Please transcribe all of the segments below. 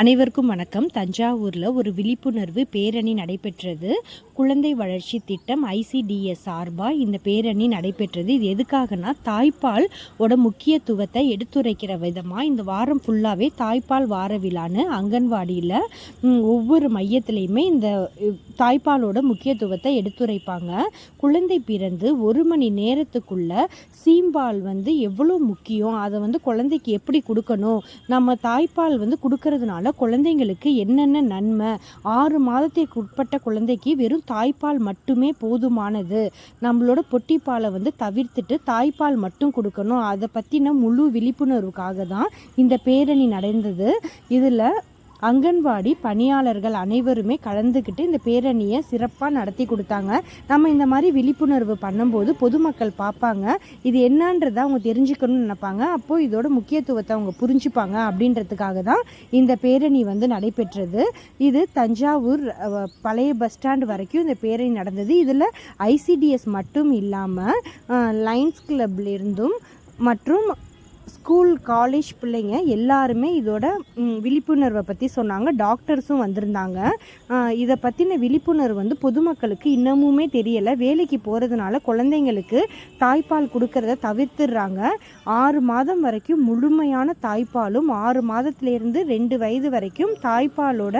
அனைவருக்கும் வணக்கம். தஞ்சாவூரில் ஒரு விழிப்புணர்வு பேரணி நடைபெற்றது. குழந்தை வளர்ச்சி திட்டம் ஐசிடிஎஸ் சார்பாக இந்த பேரணி நடைபெற்றது. இது எதுக்காகனா தாய்ப்பால் ஓட முக்கியத்துவத்தை எடுத்துரைக்கிற விதமாக இந்த வாரம் ஃபுல்லாகவே தாய்ப்பால் வார விழான்னு அங்கன்வாடியில் ஒவ்வொரு மையத்துலேயுமே இந்த தாய்ப்பாலோட முக்கியத்துவத்தை எடுத்துரைப்பாங்க. குழந்தை பிறந்து ஒரு மணி நேரத்துக்குள்ள சீம்பால் வந்து எவ்வளோ முக்கியம்? அதை வந்து குழந்தைக்கு எப்படி கொடுக்கணும்? நம்ம தாய்ப்பால் வந்து கொடுக்கறதுனால குழந்தைங்களுக்கு என்னென்ன நன்மை? ஆறு மாதத்திற்கு உட்பட்ட குழந்தைக்கு வெறும் தாய்ப்பால் மட்டுமே போதுமானது. நம்மளோட பொட்டிப்பாலை வந்து தவிர்த்துட்டு தாய்ப்பால் மட்டும் கொடுக்கணும். அதை பற்றின முழு விழிப்புணர்வுக்காக தான் இந்த பேரணி நடந்தது. இதில் அங்கன்வாடி பணியாளர்கள் அனைவருமே கலந்துக்கிட்டு இந்த பேரணியை சிறப்பாக நடத்தி கொடுத்தாங்க. நம்ம இந்த மாதிரி விழிப்புணர்வு பண்ணும்போது பொதுமக்கள் பார்ப்பாங்க. இது என்னன்றதை அவங்க தெரிஞ்சுக்கணும்னு நினைப்பாங்க. அப்போது இதோட முக்கியத்துவத்தை அவங்க புரிஞ்சுப்பாங்க அப்படின்றதுக்காக தான் இந்த பேரணி வந்து நடைபெற்றது. இது தஞ்சாவூர் பழைய பஸ் ஸ்டாண்ட் வரைக்கும் இந்த பேரணி நடந்தது. இதில் ஐசிடிஎஸ் மட்டும் இல்லாமல் லைன்ஸ் கிளப்லேருந்தும் மற்றும் ஸ்கூல் காலேஜ் பிள்ளைங்க எல்லாருமே இதோட விழிப்புணர்வை பற்றி சொன்னாங்க. டாக்டர்ஸும் வந்திருந்தாங்க. இதை பற்றின விழிப்புணர்வு வந்து பொதுமக்களுக்கு இன்னமுமே தெரியலை. வேலைக்கு போகிறதுனால குழந்தைங்களுக்கு தாய்ப்பால் கொடுக்கறத தவிர்த்துடுறாங்க ஆறு மாதம் வரைக்கும் முழுமையான தாய்ப்பாலும் ஆறு மாதத்துலேருந்து ரெண்டு வயது வரைக்கும் தாய்ப்பாலோட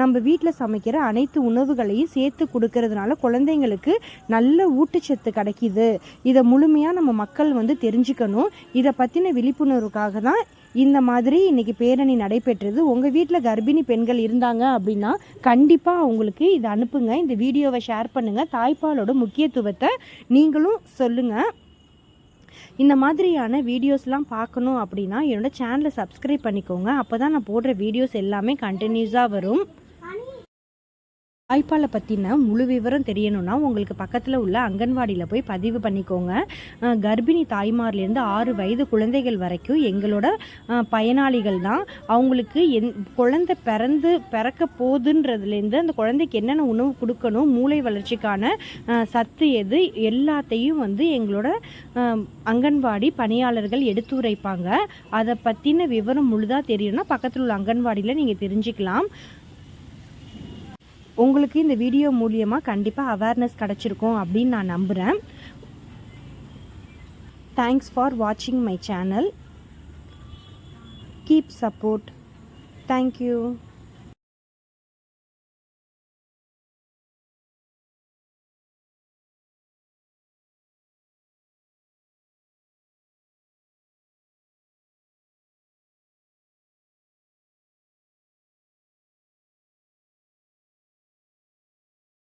நம்ம வீட்டில் சமைக்கிற அனைத்து உணவுகளையும் சேர்த்து கொடுக்கறதுனால குழந்தைங்களுக்கு நல்ல ஊட்டச்சத்து கிடைக்கிது. இதை முழுமையாக நம்ம மக்கள் வந்து தெரிஞ்சுக்கணும். இதை பற்றின விழிப்புணர்வுக்காக தான் இந்த மாதிரி இன்னைக்கு பேரணி நடைபெற்றது. உங்கள் வீட்டில் கர்ப்பிணி பெண்கள் இருந்தாங்க அப்படின்னா கண்டிப்பாக அவங்களுக்கு இதை அனுப்புங்க. இந்த வீடியோவை ஷேர் பண்ணுங்கள் தாய்ப்பாலோட முக்கியத்துவத்தை நீங்களும் சொல்லுங்கள் இந்த மாதிரியான வீடியோஸ்லாம் பார்க்கணும் அப்படின்னா என்னோட சேனலை சப்ஸ்கிரைப் பண்ணிக்கோங்க. அப்போ தான் நான் போடுற வீடியோஸ் எல்லாமே கண்டினியூஸாக வரும். தாய்ப்பாலை பற்றின முழு விவரம் தெரியணும்னா உங்களுக்கு பக்கத்தில் உள்ள அங்கன்வாடியில் போய் பதிவு பண்ணிக்கோங்க. கர்ப்பிணி தாய்மார்லேருந்து ஆறு வயது குழந்தைகள் வரைக்கும் எங்களோட பயனாளிகள் தான். அவங்களுக்கு என் குழந்தை பிறந்து பிறக்க போகுதுன்றதுலேருந்து அந்த குழந்தைக்கு என்னென்ன உணவு கொடுக்கணும் மூளை வளர்ச்சிக்கான சத்து எது எல்லாத்தையும் வந்து எங்களோட அங்கன்வாடி பணியாளர்கள் எடுத்து உரைப்பாங்க அதை பற்றின விவரம் முழுதாக தெரியணும்னா பக்கத்தில் உள்ள அங்கன்வாடியில் நீங்கள் தெரிஞ்சுக்கலாம். உங்களுக்கு இந்த வீடியோ மூலியமாக கண்டிப்பாக அவேர்னஸ் கிடச்சிருக்கும் அப்படின்னு நான் நம்புகிறேன் தேங்க்ஸ் ஃபார் வாட்சிங் my channel keep support thank you